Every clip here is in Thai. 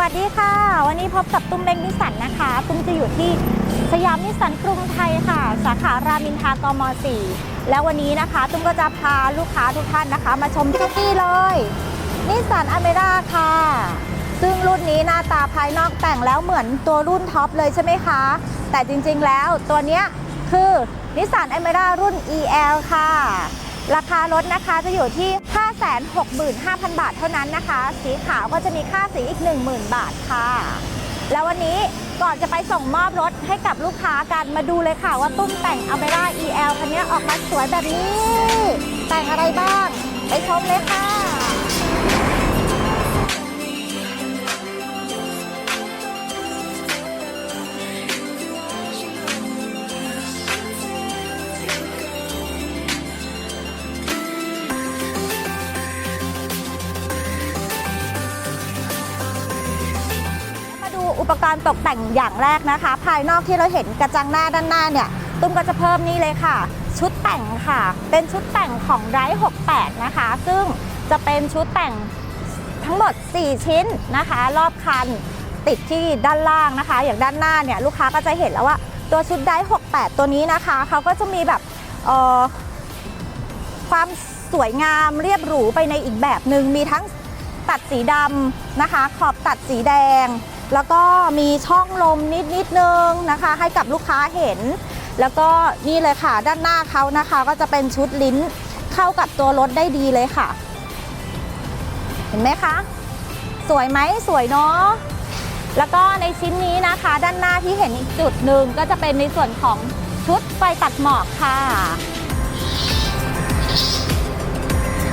วัสดีค่ะ วันนี้พบกับตุ้มเล็กนิสันนะคะ ตุ้มจะอยู่ที่สยามนิสสันกรุงไทยค่ะ สาขารามอินทรากม 4 แล้ววันนี้นะคะ ตุ้มก็จะพาลูกค้าทุกท่านนะคะ มาชมที่นี่เลยนิสสันอเมร่าค่ะ ซึ่งรุ่นนี้หน้าตาภายนอกแต่งแล้วเหมือนตัวรุ่นท็อปเลยใช่ไหมคะ แต่จริงๆแล้วตัวเนี้ยคือนิสสันอเมร่ารุ่น EL ค่ะ ราคารถนะคะจะอยู่ที่ 565,000 บาทเท่านั้นนะคะ สีขาวก็จะมีค่าสีอีก 10,000 บาทค่ะ แล้ววันนี้ก่อนจะไปส่งมอบรถให้กับลูกค้ากันมาดูเลยค่ะว่าตุ้มแต่งอเมร่า EL คันนี้ออกมาสวยแบบนี้ แต่งอะไรบ้าง ไปชมเลยค่ะ ปกรณ์ตกแต่งอย่างแรกนะคะ ภายนอกที่เราเห็นกระจังหน้าด้านหน้าเนี่ย ตุ้มก็จะเพิ่มนี่เลยค่ะ ชุดแต่งค่ะ เป็นชุดแต่งของไร68 นะคะ ซึ่งจะเป็นชุดแต่งทั้งหมด 4 ชิ้นนะคะ รอบคันติดที่ด้านล่างนะคะ อย่างด้านหน้าเนี่ยลูกค้าก็จะเห็นแล้วว่าตัวชุดได68 ตัวนี้นะคะเขาก็จะมีแบบเอ่อความสวยงามเรียบหรูไปในอีกแบบหนึ่งมีทั้งตัดสีดำนะคะ ขอบตัดสีแดง แล้วก็มีช่องลมนิดนิดนึงนะคะ ให้กับลูกค้าเห็น แล้วก็นี่เลยค่ะ ด้านหน้าเขานะคะ ก็จะเป็นชุดลิ้นเข้ากับตัวรถได้ดีเลยค่ะ เห็นไหมคะ สวยไหมสวยเนาะแล้วก็ในชิ้นนี้นะคะ ด้านหน้าที่เห็นอีกจุดหนึ่งก็จะเป็นในส่วนของชุดไฟตัดหมอกค่ะ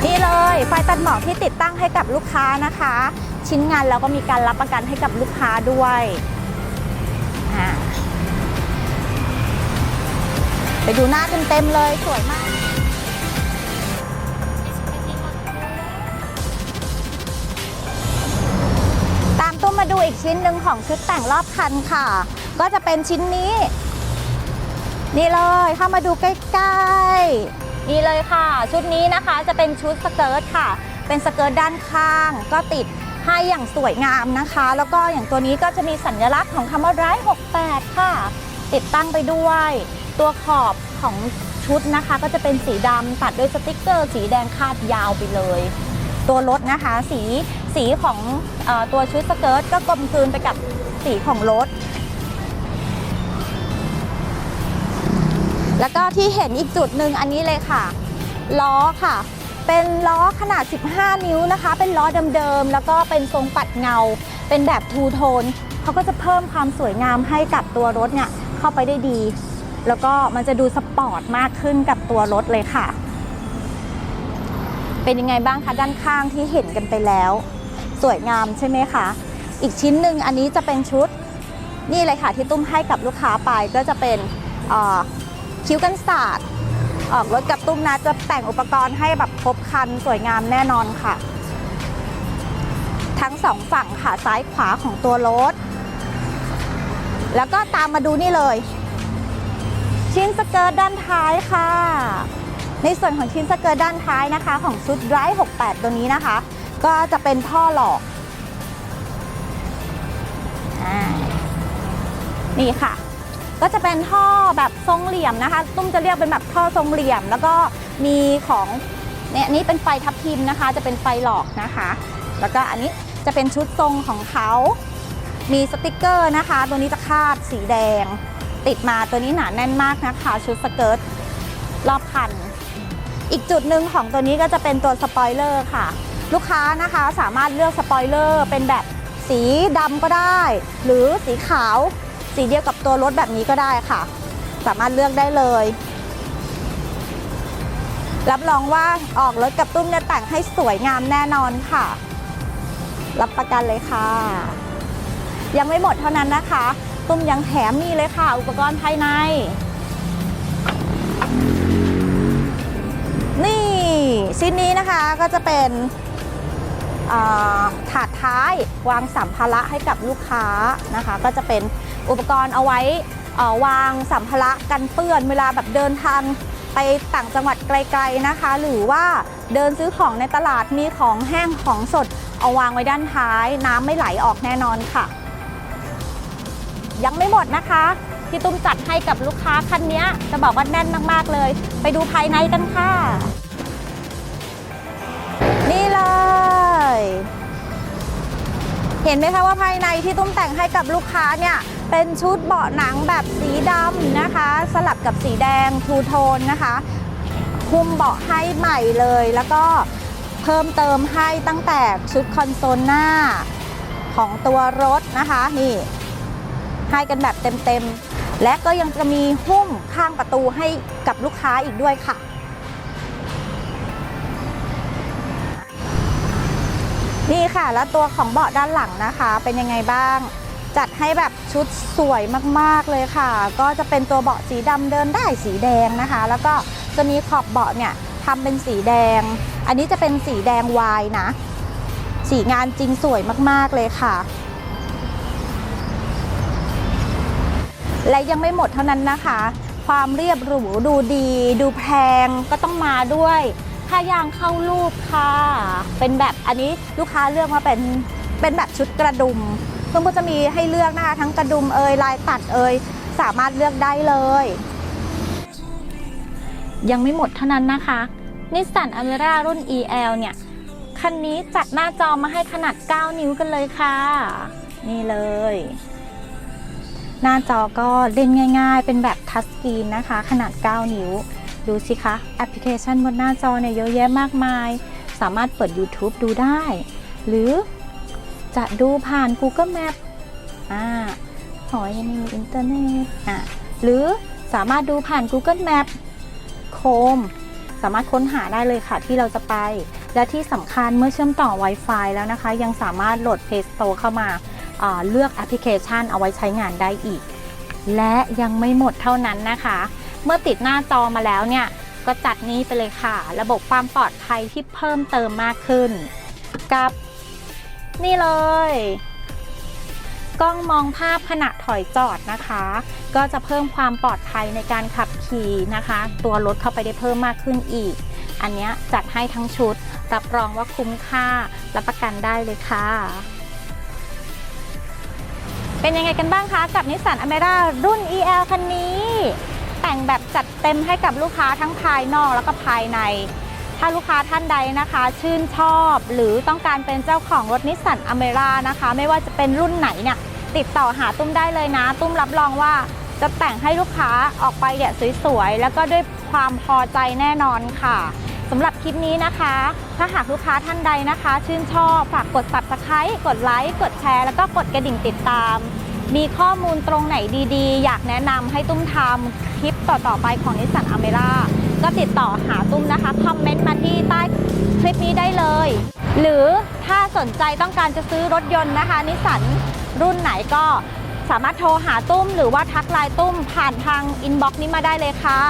นี่เลยไฟตัดหมอกที่ติดตั้งให้กับลูกค้านะคะ ชิ้นงานเราก็มีการรับประกันให้กับลูกค้าด้วยไปดูหน้าเต็มๆเลยสวยมากตามตุ้มมาดูอีกชิ้นหนึ่งของชุดแต่งรอบคันค่ะ ก็จะเป็นชิ้นนี้ นี่เลยเข้ามาดูใกล้ๆ นี่เลยค่ะ ชุดนี้นะคะจะเป็นชุดสเกิร์ตค่ะ เป็นสเกิร์ตด้านข้าง ก็ติด ให้อย่างสวยงามนะคะ แล้วก็อย่างตัวนี้ก็จะมีสัญลักษณ์ของคำว่าร้าย68 ค่ะ ติดตั้งไปด้วย ตัวขอบของชุดนะคะ ก็จะเป็นสีดำตัดด้วยสติกเกอร์ สีแดงคาดยาวไปเลย ตัวรถนะคะ สีสีของอตัวชุดสเกิร์ตก็กลมกลืนไปกับสีของรถแล้วก็ที่เห็นอีกจุดหนึ่งอันนี้เลยค่ะ ล้อค่ะ เป็นล้อขนาด 15 นิ้วนะคะ เป็นล้อเดิมๆ แล้วก็เป็นทรงปัดเงา เป็นแบบทูโทนเขาก็จะเพิ่มความสวยงามให้กับตัวรถเนี่ยเข้าไปได้ดี แล้วก็มันจะดูสปอร์ตมากขึ้นกับตัวรถเลยค่ะ เป็นยังไงบ้างคะด้านข้างที่เห็นกันไปแล้ว สวยงามใช่ไหมคะ อีกชิ้นหนึ่งอันนี้จะเป็นชุดนี่เลยค่ะที่ตุ้มให้กับลูกค้าไปก็จะเป็นคิ้วกันศาสตร์ ออกรถกับตุ้มนะจะแต่งอุปกรณ์ให้แบบครบคันสวยงามแน่นอนค่ะ ทั้งสองฝั่งค่ะซ้ายขวาของตัวรถ แล้วก็ตามมาดูนี่เลย ชิ้นสเกิร์ตด้านท้ายค่ะ ในส่วนของชิ้นสเกิร์ตด้านท้ายนะคะ ของชุดไร68 ตัวนี้นะคะ ก็จะเป็นท่อหลอกอนี่ค่ะ ก็จะเป็นท่อแบบทรงเหลี่ยมนะคะ ตุ้มจะเรียกเป็นแบบท่อทรงเหลี่ยม แล้วก็มีของเนี่ยนี่เป็นไฟทับทิมนะคะ จะเป็นไฟหลอกนะคะ แล้วก็อันนี้จะเป็นชุดทรงของเขา มีสติกเกอร์นะคะ ตัวนี้จะคาดสีแดง ติดมาตัวนี้หนาแน่นมากนะคะ ชุดสเกิร์ตรอบคัน อีกจุดหนึ่งของตัวนี้ก็จะเป็นตัวสปอยเลอร์ค่ะ ลูกค้านะคะสามารถเลือกสปอยเลอร์เป็นแบบสีดำก็ได้ หรือสีขาว สีเดียวกับตัวรถแบบนี้ก็ได้ค่ะ สามารถเลือกได้เลย รับรองว่าออกรถกับตุ้มเนี่ยแต่งให้สวยงามแน่นอนค่ะ รับประกันเลยค่ะ ยังไม่หมดเท่านั้นนะคะ ตุ้มยังแถมนี่เลยค่ะ อุปกรณ์ภายใน นี่ชิ้นนี้นะคะก็จะเป็น ถาดท้ายวางสัมภาระให้กับลูกค้านะคะ ก็จะเป็นอุปกรณ์เอาไว้วางสัมภาระกันเปื้อนเวลาแบบเดินทางไปต่างจังหวัดไกลๆนะคะ หรือว่าเดินซื้อของในตลาดมีของแห้งของสดเอาวางไว้ด้านท้าย น้ำไม่ไหลออกแน่นอนค่ะ ยังไม่หมดนะคะที่ตุ้มจัดให้กับลูกค้าคันนี้จะบอกว่าแน่นมากๆเลย ไปดูภายในกันค่ะ นี่เลย เห็นไหมคะว่าภายในที่ตุ้มแต่งให้กับลูกค้าเนี่ย เป็นชุดเบาะหนังแบบสีดำนะคะ สลับกับสีแดงทูโทนนะคะคุมเบาะให้ใหม่เลย แล้วก็เพิ่มเติมให้ตั้งแต่ชุดคอนโซลหน้าของตัวรถนะคะนี่ให้กันแบบเต็มๆ และก็ยังจะมีหุ้มข้างประตูให้กับลูกค้าอีกด้วยค่ะ นี่ค่ะ แล้วตัวของเบาะด้านหลังนะคะ เป็นยังไงบ้าง จัดให้แบบชุดสวยมากๆเลยค่ะ ก็จะเป็นตัวเบาะสีดำเดินได้สีแดงนะคะ แล้วก็จะมีขอบเบาะเนี่ยทำเป็นสีแดง อันนี้จะเป็นสีแดงวายนะ สีงานจริงสวยมากๆเลยค่ะและยังไม่หมดเท่านั้นนะคะ ความเรียบหรูดูดี ดูแพงก็ต้องมาด้วย ผ้ายางเข้ารูปค่ะ เป็นแบบอันนี้ลูกค้าเลือกมาเป็นเป็นแบบชุดกระดุมเพื่อนก็จะมีให้เลือกนะคะทั้งกระดุมเอยลายตัดเอยสามารถเลือกได้เลย ยังไม่หมดเท่านั้นนะคะนิสสันอเมร่ารุ่น EL เนี่ยคันนี้จัดหน้าจอมาให้ขนาด 9 นิ้วกันเลยค่ะ นี่เลย หน้าจอก็เล่นง่าย ๆ เป็นแบบทัชสกรีนนะคะ ขนาด 9 นิ้ว ดูสิคะ แอปพลิเคชันบนหน้าจอเนี่ยเยอะแยะมากมาย สามารถเปิด YouTube ดูได้ หรือจะดูผ่าน Google Map อ่าหอยังไม่มีอินเทอร์เน็ตอะหรือสามารถดูผ่าน Google Map โคม สามารถค้นหาได้เลยค่ะที่เราจะไป และที่สำคัญเมื่อเชื่อมต่อ Wi-Fi แล้วนะคะ ยังสามารถโหลด Play Store เข้ามาเลือกแอปพลิเคชันเอาไว้ใช้งานได้อีก และยังไม่หมดเท่านั้นนะคะ เมื่อติดหน้าจอมาแล้วเนี่ยก็จัดนี้ไปเลยค่ะ ระบบความปลอดภัยที่เพิ่มเติมมากขึ้น กับ นี่เลย กล้องมองภาพขณะถอยจอดนะคะ ก็จะเพิ่มความปลอดภัยในการขับขี่นะคะ ตัวรถเข้าไปได้เพิ่มมากขึ้นอีก อันนี้จัดให้ทั้งชุด รับรองว่าคุ้มค่ารับประกันได้เลยค่ะเป็นยังไงกันบ้างคะ กับนิสสันอเมร่ารุ่น EL คันนี้ แต่งแบบจัดเต็มให้กับลูกค้าทั้งภายนอกแล้วก็ภายใน ถ้าลูกค้าท่านใดนะคะ ชื่นชอบหรือต้องการเป็นเจ้าของรถนิสสันอเมร่านะคะ ไม่ว่าจะเป็นรุ่นไหนเนี่ยติดต่อหาตุ้มได้เลยนะ ตุ้มรับรองว่าจะแต่งให้ลูกค้าออกไปเนี่ยสวยๆ แล้วก็ด้วยความพอใจแน่นอนค่ะสำหรับคลิปนี้นะคะ ถ้าหากลูกค้าท่านใดนะคะ ชื่นชอบฝากกด subscribe กดไลค์กดแชร์แล้วก็กดกระดิ่งติดตาม มีข้อมูลตรงไหนดีๆ อยากแนะนำให้ตุ้มทำคลิปต่อๆไปของนิสสันอเมร่าก็ติดต่อหาตุ้มนะคะ คอมเมนต์มาที่ใต้คลิปนี้ได้เลย หรือถ้าสนใจต้องการจะซื้อรถยนต์นะคะ นิสสันรุ่นไหนก็สามารถโทรหาตุ้มหรือว่าทักไลน์ตุ้มผ่านทางอินบ็อกซ์นี้มาได้เลยค่ะ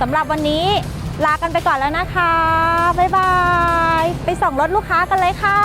สำหรับวันนี้ลากันไปก่อนแล้วนะคะ บ๊ายบาย ไปส่องรถลูกค้ากันเลยค่ะ